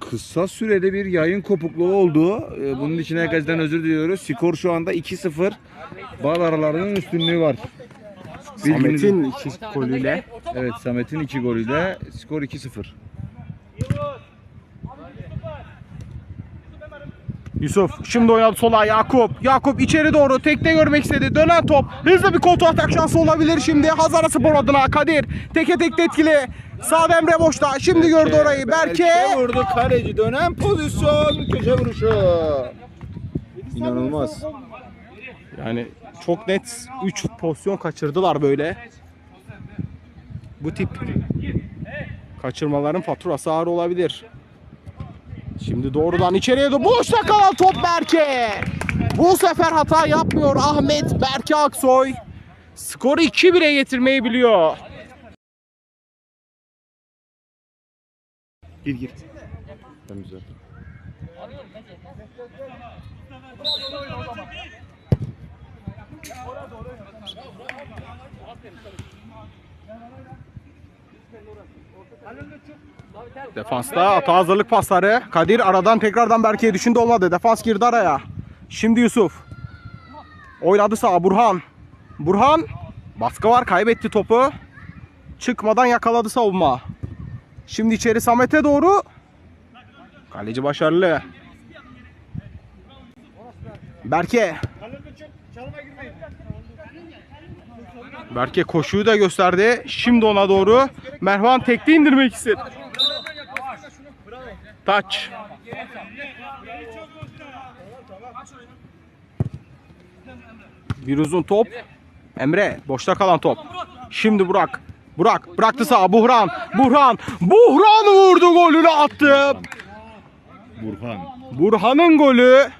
kısa sürede bir yayın kopukluğu oldu. Ee, Bunun için herkesten özür diliyoruz. Skor şu anda 2-0. Bal aralarının üstünlüğü var. Bilginiz- Samet'in iki golüyle. Evet Samet'in 2 golüyle skor 2-0. Yusuf şimdi oynadı sola Yakup. Yakup içeri doğru tekte görmek istedi. Dönen top. Hızlı bir kontra atak şansı olabilir şimdi. Hazara Spor adına Kadir. Teke tekte etkili. Sağda Emre boşta. Şimdi gördü orayı. Berke. vurdu kaleci dönen pozisyon köşe vuruşu. İnanılmaz. Yani çok net 3 pozisyon kaçırdılar böyle. Bu tip kaçırmaların faturası ağır olabilir. Şimdi doğrudan içeriye doğru boşta kalan top Berke. Bu sefer hata yapmıyor Ahmet Berke Aksoy. Skoru 2-1'e getirmeyi biliyor. Gir gir. Tamam güzel. Defansta hata hazırlık pasları. Kadir aradan tekrardan Berke'ye düşündü olmadı. Defans girdi araya. Şimdi Yusuf. Oynadı sağa Burhan. Burhan baskı var kaybetti topu. Çıkmadan yakaladı savunma. Şimdi içeri Samet'e doğru. Kaleci başarılı. Berke. Berke koşuyu da gösterdi. Şimdi ona doğru. Mervan tekte indirmek istedi. Taç. Bir uzun top. Emre boşta kalan top. Şimdi Burak. Burak bıraktı sağa Buhran. Buhran. Buhran vurdu golünü attı. Burhan. Burhan'ın golü.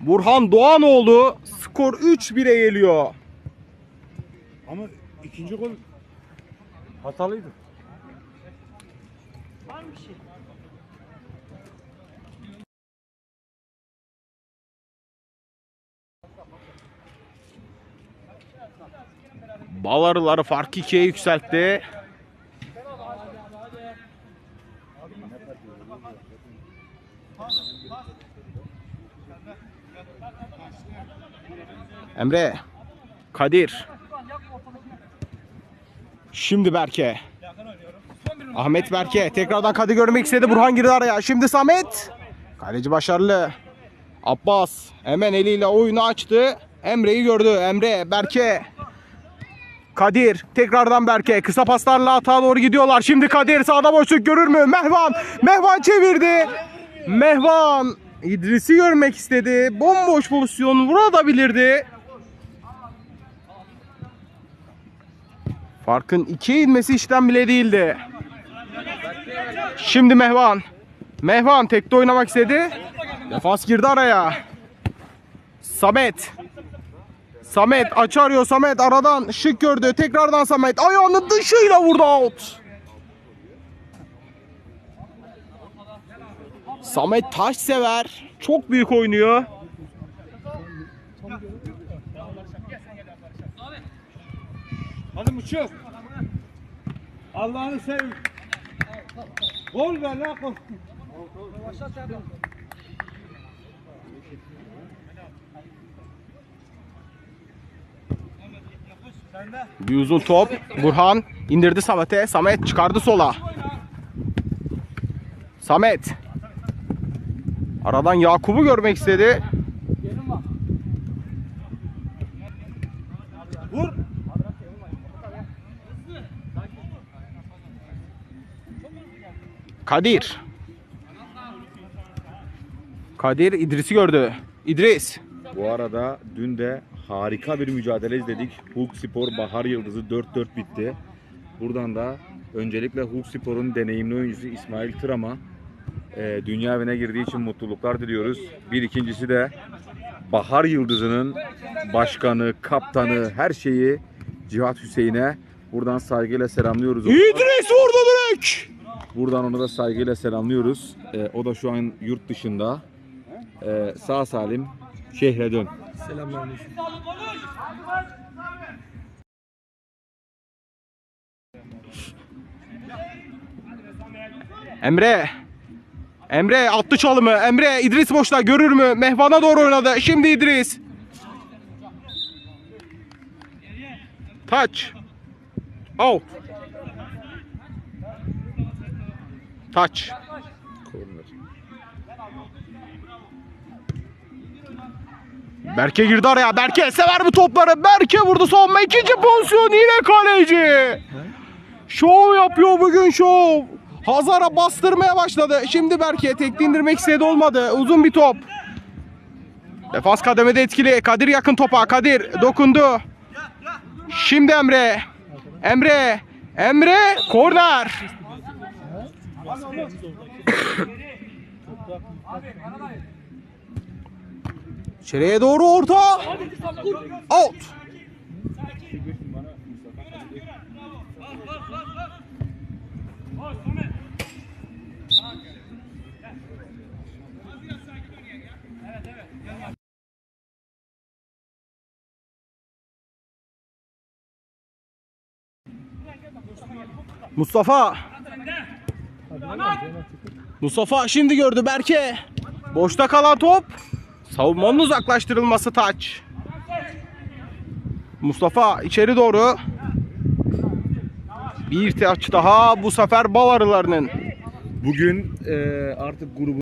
Burhan Doğanoğlu skor 3-1'e geliyor. Ama ikinci gol hatalıydı. Bal arıları fark 2'ye yükseltti. Emre. Kadir. Şimdi Berke. Ahmet Berke. Tekrardan Kadir görmek istedi. Burhan girdi araya. Şimdi Samet. Kaleci başarılı. Abbas hemen eliyle oyunu açtı. Emre'yi gördü. Emre, Berke. Kadir tekrardan Berke kısa paslarla atağa doğru gidiyorlar. Şimdi Kadir sağda boşluk görür mü? Mehvan. Mehvan çevirdi. Mehvan İdris'i görmek istedi. Bomboş pozisyon vurabilirdi. Farkın ikiye inmesi işten bile değildi. Şimdi Mehvan. Mehvan tekte oynamak istedi. Defans girdi araya. Samet. Samet aç arıyor Samet aradan şık gördü. Tekrardan Samet ayağının dışıyla vurdu out. Samet taş sever. Çok büyük oynuyor. Hadi Muçuk. Allah'ını seveyim. Gol ver lan gol. Bir uzun top. Burhan indirdi Samet'e. Samet çıkardı sola. Samet. Aradan Yakup'u görmek istedi. Kadir. Kadir İdris'i gördü. İdris. Bu arada dün de harika bir mücadele izledik. Hulk Spor Bahar Yıldızı 4-4 bitti. Buradan da öncelikle Hulk Spor'un deneyimli oyuncusu İsmail Tıram'a e, dünya evine girdiği için mutluluklar diliyoruz. Bir ikincisi de Bahar Yıldızı'nın başkanı, kaptanı, her şeyi Cihat Hüseyin'e buradan saygıyla selamlıyoruz. İdris vurdu direkt. Buradan onu da saygıyla selamlıyoruz. E, o da şu an yurt dışında. E, sağ salim şehre dön. Emre. Emre attı çalımı. Emre İdris boşta görür mü? Mehvan'a doğru oynadı. Şimdi İdris. Touch. Out. Touch. Korner. Berke girdi araya. Berke sever bu topları. Berke vurdu savunma. ikinci pozisyon yine kaleci. Şov yapıyor bugün şov. Hazara bastırmaya başladı. Şimdi Berke tekli indirmek istedi olmadı. Uzun bir top. Defans kademede etkili. Kadir yakın topa. Kadir dokundu. Şimdi Emre. Emre. Emre. Korner. İçeriye doğru orta. Out. Mustafa. Mustafa şimdi gördü Berke. Boşta kalan top. Savunmanın uzaklaştırılması taç. Mustafa içeri doğru. Bir taç daha bu sefer bal arılarının. Bugün e, artık grubu